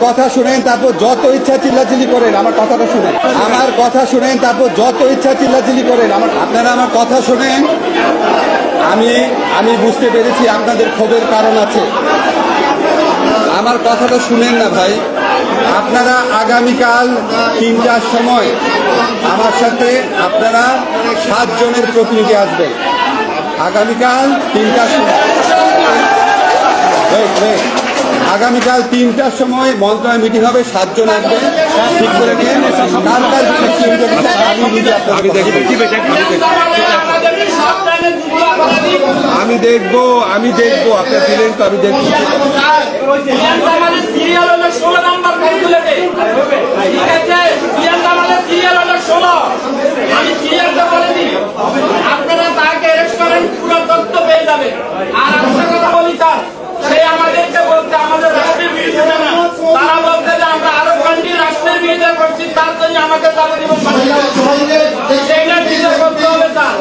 কথা শুনেন, তারপর যত ইচ্ছা চিল্লাচিল্লি করেন, আমার কথাটা শুনেন। আমার কথা শুনেন, তারপর যত ইচ্ছা চিল্লাচিল্লি করেন, আমার আপনারা আমার কথা শুনেন। আমি আমি বুঝতে পেরেছি আপনাদের ক্ষোভের কারণ আছে। আমার কথাটা শুনেন না ভাই। আপনারা আগামীকাল তিনটার সময় আমার সাথে আপনারা সাতজনের প্রতিনিধি আসবেন। আগামীকাল তিনটার সময়. আগামীকাল তিনটার সময় মন্ত্রণালয় মিটিং হবে, সাতজন আসবেন ঠিক করে নিয়ে আমি দেখব আমি দেখব আপনার দিলেন তো, আমি দেখব সিরিয়াল ষোলো নাম্বার কনসুলেটে ঠিক আছে সিরিয়াল আমাদের সিরিয়াল হলো ষোলো আমি সিরিয়ালটা বলে দিই আপনারা তাকে অ্যারেস্ট করেন পুরো তথ্য পেয়ে যাবেন আর একটা কথা বলি স্যার সে আমাদেরকে বলতে আমাদের রাষ্ট্রের বিরুদ্ধে না তারা বলতে যে আমরা আরব কান্ট্রি রাষ্ট্রের বিরুদ্ধে করছি তার জন্য আমাকে দেবে। সেইটা বিচার করতে হবে স্যার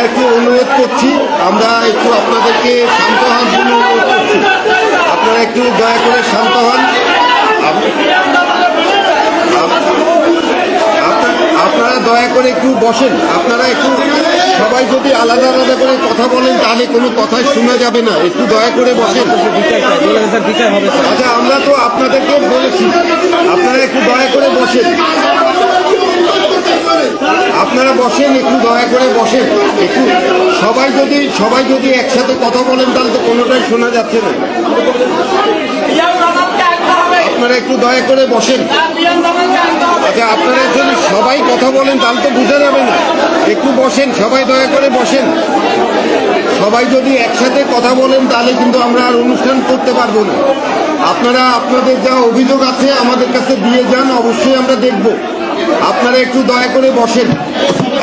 আমরা একটু অনুরোধ করছি, আমরা একটু আপনাদেরকে শান্ত হওয়ার জন্য অনুরোধ করছি। আপনারা একটু দয়া করে শান্ত হন। আপ- আপ- আপনারা দয়া করে একটু বসেন। আপনারা একটু সবাই যদি আলাদা আলাদা করে কথা বলেন, তাহলে কোনো কথাই শোনা যাবে না। একটু দয়া করে বসেন। আচ্ছা আমরা তো আপনাদেরকে বলেছি। আপনারা একটু দয়া করে বসেন। বসেন, একটু দয়া করে বসেন। একটু সবাই যদি সবাই যদি একসাথে কথা বলেন, তাহলে তো কোনোটাই শোনা যাচ্ছে না। আপনারা একটু দয়া করে বসেন। আচ্ছা আপনারা যদি সবাই কথা বলেন, তাহলে তো বোঝা যাবে না। একটু বসেন, সবাই দয়া করে বসেন। সবাই যদি একসাথে কথা বলেন, তাহলে কিন্তু আমরা আর অনুষ্ঠান করতে পারব না। আপনারা, আপনাদের যা অভিযোগ আছে আমাদের কাছে দিয়ে যান, অবশ্যই আমরা দেখব। আপনারা একটু দয়া করে বসেন।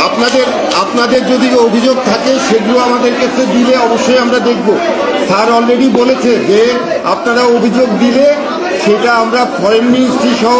আপনাদের আপনাদের যদি অভিযোগ থাকে, সেগুলো আমাদের কাছে দিলে অবশ্যই আমরা দেখব। স্যার অলরেডি বলেছে যে, আপনারা অভিযোগ দিলে সেটা আমরা ফরেন মিনিস্ট্রি সহ